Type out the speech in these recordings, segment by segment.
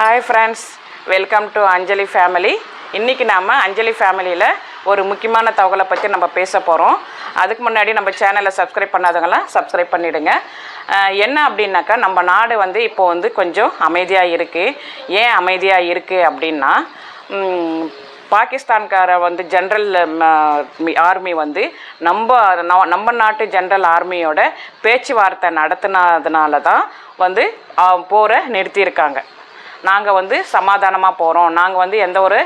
Hi friends welcome to Anjali family இன்றைக்கி நாம் அஞ்சலி ஃபேமிலியில் ஒரு முக்கியமான தகவலை பற்றி நம்ம பேச போகிறோம் அதுக்கு முன்னாடி நம்ம சேனலை சப்ஸ்கிரைப் பண்ணாதவங்களாம் சப்ஸ்கிரைப் பண்ணிவிடுங்க என்ன அப்படின்னாக்கா நம்ம நாடு வந்து இப்போ வந்து கொஞ்சம் அமைதியாக இருக்குது ஏன் அமைதியாக இருக்குது அப்படின்னா பாகிஸ்தான்கார வந்து ஜென்ரல் ஆர்மி வந்து நம்ம ந- நம்ம நாட்டு ஜென்ரல் ஆர்மியோட பேச்சுவார்த்தை நடத்தினதுனால தான் வந்து போரை நிறுத்தியிருக்காங்க. நாங்கள் வந்து சமாதானமாக போகிறோம் நாங்கள் வந்து எந்த ஒரு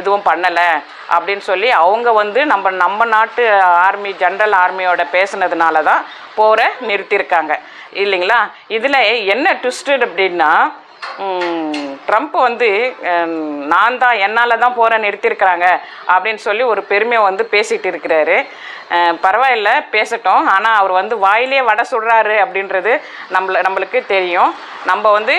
இதுவும் பண்ணலை. அப்படின்னு சொல்லி அவங்க வந்து நம்ம நம்ம நாட்டு ஆர்மி ஜென்ரல் ஆர்மியோட பேசுனதுனால தான் போரை நிறுத்தியிருக்காங்க. இல்லைங்களா? இதில் என்ன ட்விஸ்டட் அப்படின்னா ட்ரம்ப் வந்து நான் தான் என்னால் தான் போகிற நிறுத்தியிருக்கிறாங்க அப்படின்னு சொல்லி ஒரு பெருமையை வந்து பேசிகிட்டு இருக்கிறாரு. பரவாயில்ல பேசட்டும். ஆனால் அவர் வந்து வாயிலே வடை சுடுறாரு அப்படின்றது நம்மள நம்மளுக்கு தெரியும். நம்ம வந்து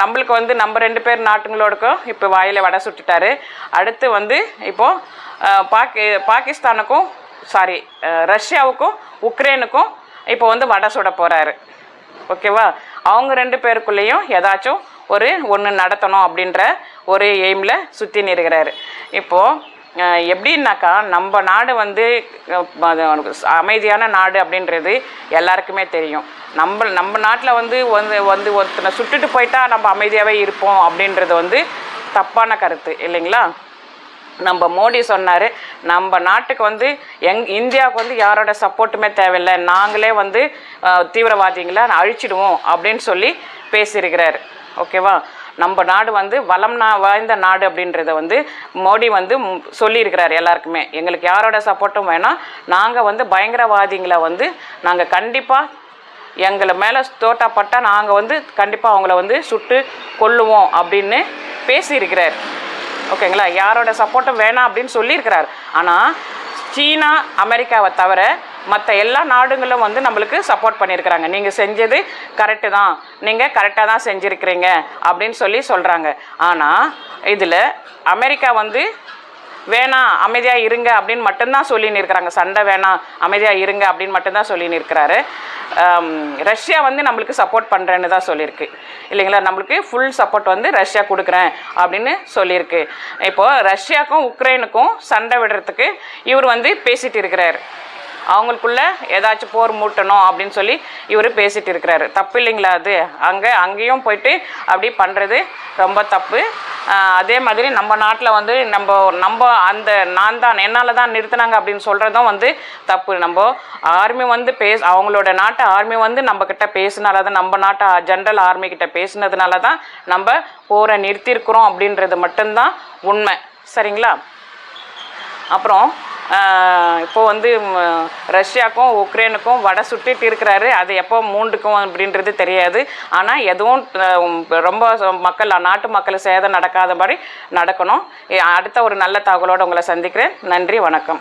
நம்மளுக்கு வந்து நம்ம ரெண்டு பேர் நாட்டுங்களோடக்கும் இப்போ வாயில் வடை சுட்டுட்டாரு. அடுத்து வந்து இப்போது பாக்கி பாகிஸ்தானுக்கும் சாரி ரஷ்யாவுக்கும் உக்ரைனுக்கும் இப்போ வந்து வடை சுட போகிறாரு ஓகேவா அவங்க ரெண்டு பேருக்குள்ளேயும் ஏதாச்சும் ஒரு ஒன்று நடத்தணும் அப்படின்ற ஒரு எய்மில் சுற்றி நிற்கிறாரு. இப்போது எப்படின்னாக்கா நம்ம நாடு வந்து அது அமைதியான நாடு அப்படின்றது எல்லாருக்குமே தெரியும். நம்ம நம்ம நாட்டில் வந்து வந்து வந்து ஒருத்தனை சுட்டுட்டு போயிட்டா நம்ம அமைதியாகவே இருப்போம் அப்படின்றது வந்து தப்பான கருத்து இல்லைங்களா? நம்ம மோடி சொன்னார் நம்ம நாட்டுக்கு வந்து எங் இந்தியாவுக்கு வந்து யாரோட சப்போர்ட்டுமே தேவையில்லை. நாங்களே வந்து தீவிரவாதிகளை அழிச்சிடுவோம் அப்படின்னு சொல்லி பேசியிருக்கிறார். ஓகேவா? நம்ம நாடு வந்து வளம் நா வாய்ந்த நாடு அப்படின்றத வந்து மோடி வந்து சொல்லியிருக்கிறார் எல்லாருக்குமே. எங்களுக்கு யாரோட சப்போர்ட்டும் வேணாம். நாங்கள் வந்து பயங்கரவாதிங்களை வந்து நாங்கள் கண்டிப்பாக எங்களை மேலே தோட்டாப்பட்டால் நாங்கள் வந்து கண்டிப்பாக அவங்கள வந்து சுட்டு கொல்லுவோம் அப்படின்னு பேசியிருக்கிறார். ஓகேங்களா? யாரோட சப்போர்ட்டும் வேணாம் அப்படின்னு சொல்லியிருக்கிறார். ஆனால் சீனா அமெரிக்காவை தவிர மற்ற எல்லா நாடுகளும் வந்து நம்மளுக்கு சப்போர்ட் பண்ணியிருக்கிறாங்க. நீங்கள் செஞ்சது கரெக்டு தான். நீங்கள் கரெக்டாக தான் செஞ்சுருக்கிறீங்க அப்படின்னு சொல்லி சொல்கிறாங்க ஆனால் இதில் அமெரிக்கா வந்து வேணாம் அமைதியாக இருங்க அப்படின்னு மட்டும்தான் சொல்லின்னு இருக்கிறாங்க சண்டை வேணாம் அமைதியாக இருங்க அப்படின்னு மட்டும்தான் சொல்லின்னு இருக்கிறாரு ரஷ்யா வந்து நம்மளுக்கு சப்போர்ட் பண்ணுறேன்னு தான் சொல்லியிருக்கு. இல்லைங்களா? நம்மளுக்கு ஃபுல் சப்போர்ட் வந்து ரஷ்யா கொடுக்குறேன் அப்படின்னு சொல்லியிருக்கு. இப்போது ரஷ்யாவுக்கும் உக்ரைனுக்கும் சண்டை விடுறதுக்கு இவர் வந்து பேசிகிட்டு இருக்கிறார். அவங்களுக்குள்ள ஏதாச்சும் போர் மூட்டணும் அப்படின்னு சொல்லி இவர் பேசிட்டு இருக்கிறாரு. தப்பு இல்லைங்களா அது? அங்கே அங்கேயும் போயிட்டு அப்படி பண்ணுறது ரொம்ப தப்பு. அதே மாதிரி நம்ம நாட்டில் வந்து நம்ம நம்ம அந்த நான் தான் என்னால் தான் நிறுத்தினாங்க அப்படின்னு சொல்கிறதும் வந்து தப்பு. நம்ம ஆர்மி வந்து பேச அவங்களோட நாட்டு ஆர்மி வந்து நம்ம கிட்ட பேசினால தான் நம்ம நாட்டு ஜென்ரல் ஆர்மி கிட்ட பேசினதுனால தான் நம்ம போரை நிறுத்தியிருக்கிறோம் அப்படின்றது மட்டும்தான் உண்மை. சரிங்களா? அப்புறம் இப்போ வந்து ரஷ்யாவுக்கும் உக்ரைனுக்கும் வடை சுட்டிட்டு இருக்கிறாரு. அது எப்போ மூண்டுக்கும் அப்படின்றது தெரியாது. ஆனால் எதுவும் ரொம்ப மக்கள் நாட்டு மக்கள் சேதம் நடக்காத மாதிரி நடக்கணும். அடுத்த ஒரு நல்ல தகவலோடு உங்களை சந்திக்கிறேன். நன்றி வணக்கம்.